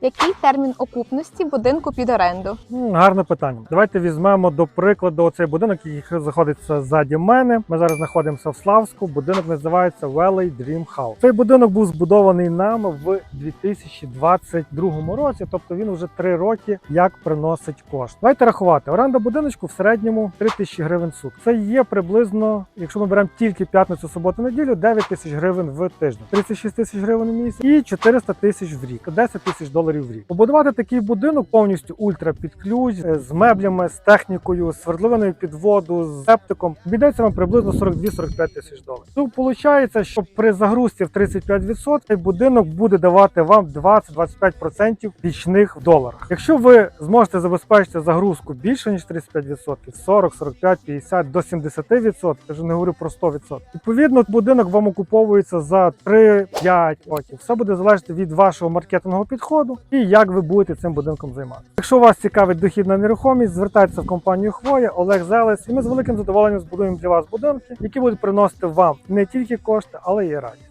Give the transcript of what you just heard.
Який термін окупності будинку під оренду? Гарне питання. Давайте візьмемо до прикладу оцей будинок, який знаходиться ззаді мене. Ми зараз знаходимося в Славську. Будинок називається Valley Dream House. Цей будинок був збудований нами в 2022 році, тобто він вже три роки як приносить кошт. Давайте рахувати. Оренда будиночку в середньому 3 тисячі гривень в сутки. Це є приблизно, якщо ми беремо тільки п'ятницю, суботу, неділю, 9 тисяч гривень в тиждень, 36 тисяч гривень в місяць і 400 тисяч в рік, 10 тисяч доларів в рік. Побудувати такий будинок повністю ультра під ключ е, з меблями, з технікою, з свердловиною під воду, з септиком. Обійдеться вам приблизно 42-45 тисяч доларів. Ну, виходить, що при загрузці в 35% цей будинок буде давати вам 20-25% річних в доларах. Якщо ви зможете забезпечити загрузку більше ніж 35%, 40, 45, 50 до 70%, я вже не говорю про 100%. Відповідно, будинок вам окуповується за 3-5 років. Все буде залежати від вашого маркетингового підходу і як ви будете цим будинком займатися. Якщо вас цікавить дохідна нерухомість, звертайтеся в компанію Хвоя, Олег Зелес, і ми з великим задоволенням збудуємо для вас будинки, які будуть приносити вам не тільки кошти, але й радість.